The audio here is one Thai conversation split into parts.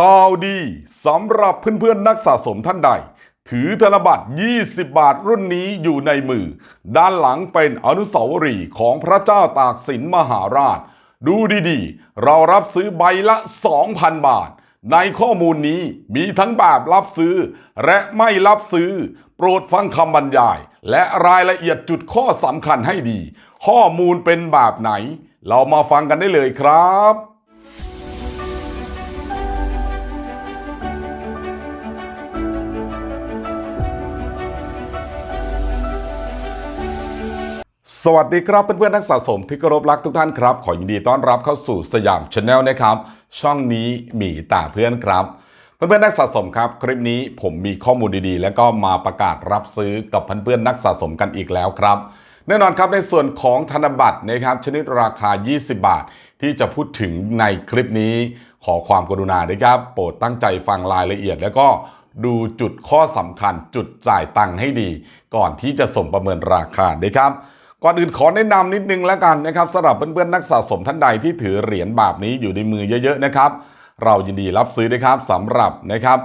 ข่าวดีสำหรับเพื่อนๆนักสะสมท่านใด ถือธนบัตร 20 บาทรุ่นนี้อยู่ในมือ ด้านหลังเป็นอนุสาวรีย์ของพระเจ้าตากสินมหาราช ดูดีๆ เรารับซื้อใบละ 2,000 บาท ในข้อมูลนี้มีทั้งแบบรับซื้อ และไม่รับซื้อ โปรดฟังคำบรรยาย และรายละเอียดจุดข้อสำคัญให้ดี ข้อมูลเป็นแบบไหน เรามาฟังกันได้เลยครับ สวัสดีครับเพื่อนๆนักสะสมที่เคารพรักทุกท่านครับ ขอยินดีต้อนรับเข้าสู่สยามชาแนลนะครับ ช่องนี้มีแต่เพื่อนครับ เพื่อนๆนักสะสมครับ คลิปนี้ผมมีข้อมูลดีๆ แล้วก็มาประกาศรับซื้อกับเพื่อนๆนักสะสมกันอีกแล้วครับ แน่นอนครับในส่วนของธนบัตรนะครับชนิดราคา 20 บาท ที่จะพูดถึงในคลิปนี้ ขอความกรุณาด้วยครับ โปรดตั้งใจฟังรายละเอียด แล้วก็ดูจุดข้อสำคัญจุดจ่ายตังค์ให้ดี ก่อนที่จะส่งประเมินราคาด้วยครับ ก่อนอื่นขอแนะนำนิดนึงแล้วกันนะครับสำหรับเพื่อนๆนักสะสมท่านใดที่ถือเหรียญแบบนี้อยู่ในมือเยอะๆนะครับ เรายินดีรับซื้อนะครับสำหรับนะครับ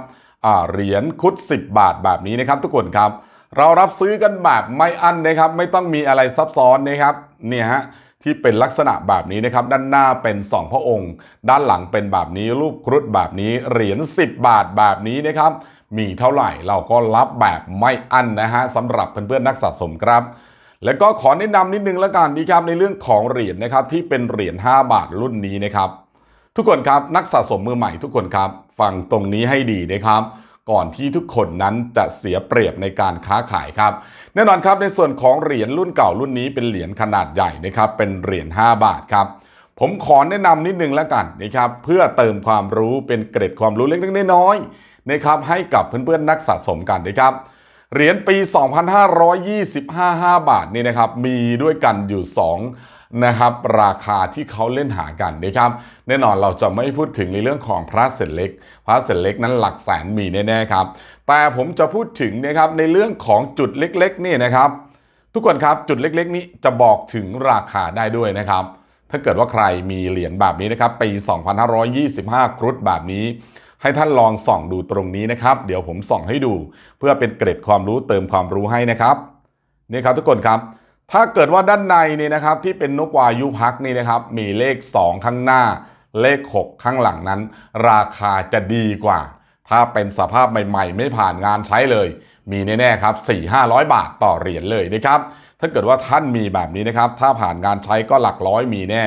เหรียญคุด 10 บาทแบบนี้นะครับ ทุกคนครับ เรารับซื้อกันแบบไม่อั้นนะครับ ไม่ต้องมีอะไรซับซ้อนนะครับเนี่ยฮะที่เป็นลักษณะแบบนี้นะครับ ด้านหน้าเป็นสองพระองค์ ด้านหลังเป็นแบบนี้รูปครุฑแบบนี้เหรียญ10 บาทแบบนี้นะครับ มีเท่าไหร่เราก็รับแบบไม่อั้นนะฮะสำหรับเพื่อนๆนักสะสมครับ แล้วก็ขอแนะนำนิดนึงแล้วกันดีครับในเรื่องของเหรียญนะครับที่เป็นเหรียญ5บาทรุ่นนี้นะครับ ทุกคนครับนักสะสมมือใหม่ทุกคนครับฟังตรงนี้ให้ดีนะครับ ก่อนที่ทุกคนนั้นจะเสียเปรียบในการค้าขายครับ แน่นอนครับในส่วนของเหรียญรุ่นเก่ารุ่นนี้เป็นเหรียญขนาดใหญ่นะครับ เป็นเหรียญ5บาทครับผมขอแนะนำนิดนึงแล้วกันนะครับเพื่อเติมความรู้เป็นเกร็ดความรู้เล็กๆน้อยๆนะครับให้กับเพื่อนๆนักสะสมกันนะครับ เหรียญปี 2525บาทนี่นะครับ มีด้วยกันอยู่ 2 นะครับ ราคาที่เขาเล่นหากันนะครับ แน่นอนเราจะไม่พูดถึงในเรื่องของพระเศษเล็ก พระเศษเล็กนั้นหลักแสนมีแน่ๆครับ แต่ผมจะพูดถึงนะครับในเรื่องของจุดเล็กๆนี่นะครับ ทุกคนครับจุดเล็กๆ นี้จะบอกถึงราคาได้ด้วยนะครับ ถ้าเกิดว่าใครมีเหรียญแบบนี้นะครับปี 2525 ครุฑแบบนี้ ให้ท่านลองส่องดูตรงนี้นะครับ เดี๋ยวผมส่องให้ดู เพื่อเป็นเกร็ดความรู้เติมความรู้ให้นะครับนี่ครับทุกคนครับ ถ้าเกิดว่าด้านในนี่นะครับ ที่เป็นนกวายุพักนี่นะครับ มีเลข 2 ข้างหน้า เลข 6 ข้างหลังนั้น ราคาจะดีกว่า ถ้าเป็นสภาพใหม่ๆ ไม่ผ่านงานใช้เลย มีแน่ๆครับ4-500 บาทต่อเหรียญเลยนะครับถ้าเกิดว่าท่านมีแบบนี้นะครับ ถ้าผ่านงานใช้ก็หลักร้อยมีแน่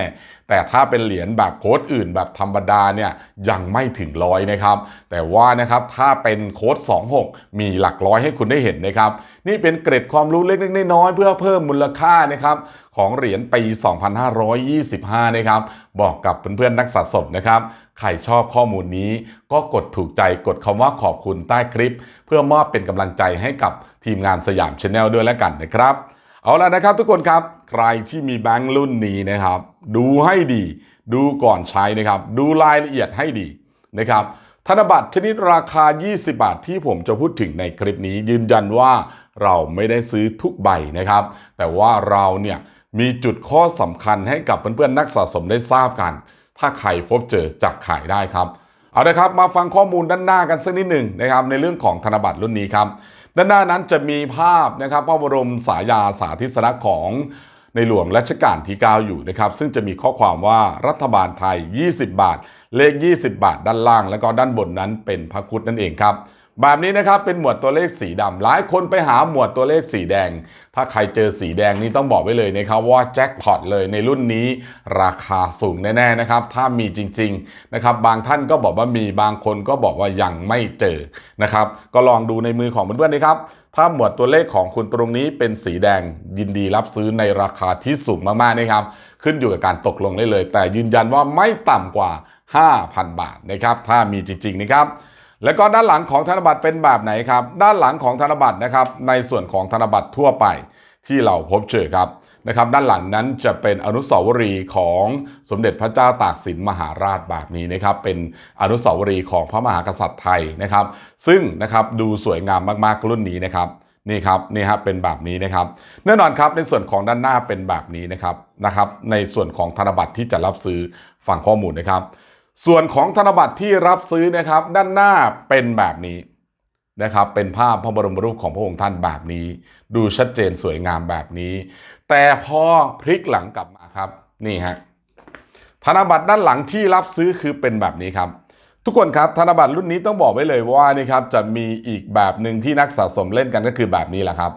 แต่ถ้าเป็นเหรียญแบบโค้ดอื่นแบบธรรมดาเนี่ยยังไม่ถึงร้อยนะครับ แต่ว่านะครับถ้าเป็นโค้ด 26 มีหลักร้อยให้คุณได้เห็นนะครับ นี่เป็นเกร็ดความรู้เล็กๆน้อยๆเพื่อเพิ่มมูลค่านะครับของเหรียญปี 2525 นะครับ บอกกับเพื่อนๆนักสะสมนะครับ ใครชอบข้อมูลนี้ก็กดถูกใจกดคำว่าขอบคุณใต้คลิป เพื่อมอบเป็นกำลังใจให้กับทีมงานสยามชาแนลด้วยแล้วกันนะครับ เอาละนะครับทุกคนครับ ใครที่มีแบงค์รุ่นนี้นะครับ ดูให้ดี ดูก่อนใช้นะครับ ดูรายละเอียดให้ดีนะครับธนบัตรชนิดราคา 20 บาทที่ผมจะพูดถึงในคลิปนี้ยืนยันว่าเราไม่ได้ซื้อทุกใบนะครับ แต่ว่าเราเนี่ยมีจุดข้อสำคัญให้กับเพื่อนๆนักสะสมได้ทราบกัน ถ้าใครพบเจอจักขายได้ครับ เอาละครับมาฟังข้อมูลด้านหน้ากันสักนิดหนึ่งนะครับในเรื่องของธนบัตรรุ่นนี้ครับ ด้านหน้านั้นจะมีภาพนะครับพระบรมสายาสาธิสลักษณ์ของ ในหลวงรัชกาลที่ 9 อยู่นะครับ ซึ่งจะมีข้อความว่ารัฐบาลไทย 20 บาท เลข 20 บาท ด้านล่าง แล้วก็ด้านบนนั้นเป็นพระพุทธนั่นเองครับแบบนี้นะครับเป็นหมวดตัวเลขสีดำหลายคนไปหาหมวดตัวเลขสีแดง ถ้าใครเจอสีแดงนี่ต้องบอกไว้เลยนะครับว่าแจ็คพอตเลยในรุ่นนี้ราคาสูงแน่ๆนะครับ ถ้ามีจริงๆนะครับบางท่านก็บอกว่ามีบางคนก็บอกว่ายังไม่เจอนะครับ ก็ลองดูในมือของเพื่อนๆนะครับ ถ้าหมวดตัวเลขของคุณตรงนี้เป็นสีแดงยินดีรับซื้อในราคาที่สูงมากๆนะครับ ขึ้นอยู่กับการตกลงได้เลย แต่ยืนยันว่าไม่ต่ำกว่า 5,000 บาทนะครับถ้ามีจริง ๆ นะครับแล้วก็ด้านหลังของธนบัตรเป็นแบบไหนครับ ด้านหลังของธนบัตรนะครับ ในส่วนของธนบัตรทั่วไปที่เราพบเจอครับ นะครับด้านหลังนั้นจะเป็นอนุสาวรีย์ของสมเด็จพระเจ้าตากสินมหาราชแบบนี้นะครับเป็นอนุสาวรีย์ของพระมหากษัตริย์ไทยนะครับ ซึ่งนะครับดูสวยงามมากๆรุ่นนี้นะครับนี่ครับนี่ครับเป็นแบบนี้นะครับแน่นอนครับในส่วนของด้านหน้าเป็นแบบนี้นะครับนะครับ ในส่วนของธนบัตรที่จะรับซื้อฝั่งข้อมูลนะครับ ส่วนของธนบัตรที่รับซื้อนะครับ ด้านหน้าเป็นแบบนี้ นะครับเป็นภาพพระบรมรูปของพระองค์ท่านแบบนี้ ดูชัดเจนสวยงามแบบนี้ แต่พอพลิกหลังกลับมาครับนี่ฮะธนบัตรด้านหลังที่รับซื้อคือเป็นแบบนี้ครับ ทุกคนครับธนบัตรรุ่นนี้ต้องบอกไว้เลยว่านี่ครับจะมีอีกแบบหนึ่งที่นักสะสมเล่นกันก็คือแบบนี้แหละครับ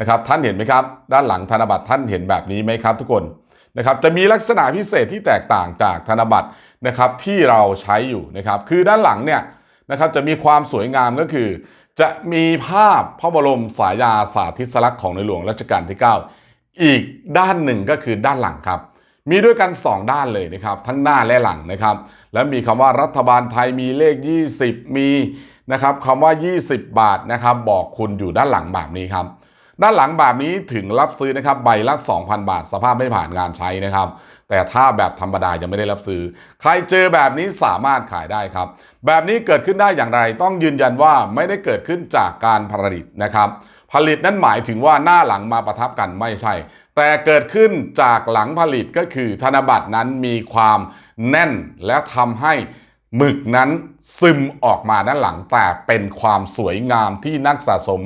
นะครับ ท่านเห็นไหมครับ ด้านหลังธนบัตรท่านเห็นแบบนี้ไหมครับ ทุกคนนะครับจะมีลักษณะพิเศษที่แตกต่างจากธนบัตรนะครับที่เราใช้อยู่นะครับ คือด้านหลังเนี่ย นะครับจะมีความสวยงามก็คือ จะมีภาพพระบรมสายาสาธิสลักษณ์ของในหลวงรัชกาลที่ 9 อีกด้านหนึ่งก็คือด้านหลังครับ มีด้วยกัน 2 ด้านเลยนะครับ ทั้งหน้าและหลังนะครับ และมีคำว่ารัฐบาลไทยมีเลข 20 มีนะครับคำว่า 20 บาทนะครับ บอกคุณอยู่ด้านหลังแบบนี้ครับ ด้านหลังแบบนี้ถึงรับซื้อนะครับใบละ 2,000 บาท สภาพไม่ผ่านงานใช้นะครับ แต่ถ้าแบบธรรมดายังไม่ได้รับซื้อ ใครเจอแบบนี้สามารถขายได้ครับ แบบนี้เกิดขึ้นได้อย่างไร ต้องยืนยันว่าไม่ได้เกิดขึ้นจากการผลิตนะครับผลิตนั้นหมายถึงว่าหน้าหลังมาประทับกันไม่ใช่ แต่เกิดขึ้นจากหลังผลิตก็คือธนบัตรนั้นมีความแน่นและทำให้ หมึกนั้นซึมออกมาด้านหลังแต่เป็นความสวยงามที่นักสะสม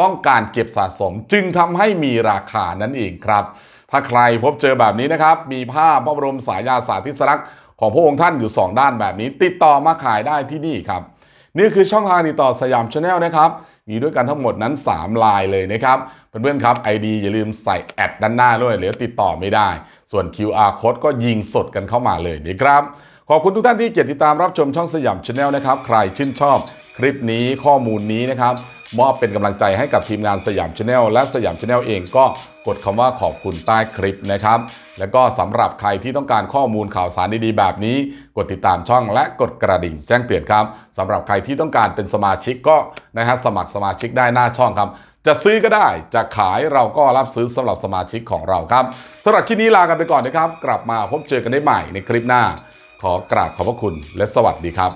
ต้องการเก็บสะสมจึงทำให้มีราคานั่นเองครับ ถ้าใครพบเจอแบบนี้นะครับ มีภาพพระบรมสายาสาธิสลักษณ์ของพระองค์ท่านอยู่ 2 ด้านแบบนี้ ติดต่อมาขายได้ที่นี่ครับ นี่คือช่องทางติดต่อสยามชาแนลนะครับ มีด้วยกันทั้งหมดนั้น 3 ลายเลยนะครับเพื่อนๆครับ ID อย่าลืมใส่แอดด้านหน้าด้วยหลือติดต่อไม่ได้ ส่วน QR code ก็ยิงสดกันเข้ามาเลยนะครับ ขอบคุณทุกท่านที่เกียรติดตามรับชมช่องสยามชาแนลนะครับ ใครชื่นชอบคลิปนี้ข้อมูลนี้นะครับ มอบเป็นกำลังใจให้กับทีมงานสยามชาแนลและสยามชาแนลเองก็กดคำว่าขอบคุณใต้คลิปนะครับ แล้วก็สำหรับใครที่ต้องการข้อมูลข่าวสารดีๆแบบนี้ กดติดตามช่องและกดกระดิ่งแจ้งเตือนครับสำหรับใครที่ต้องการเป็นสมาชิกก็นะฮะสมัครสมาชิกได้หน้าช่องครับจะซื้อก็ได้ จะขายเราก็รับซื้อสำหรับสมาชิกของเราครับสำหรับคลิปนี้ลากันไปก่อนนะครับ กลับมาพบเจอกันได้ใหม่ในคลิปหน้า ขอกราบขอบพระคุณและสวัสดีครับ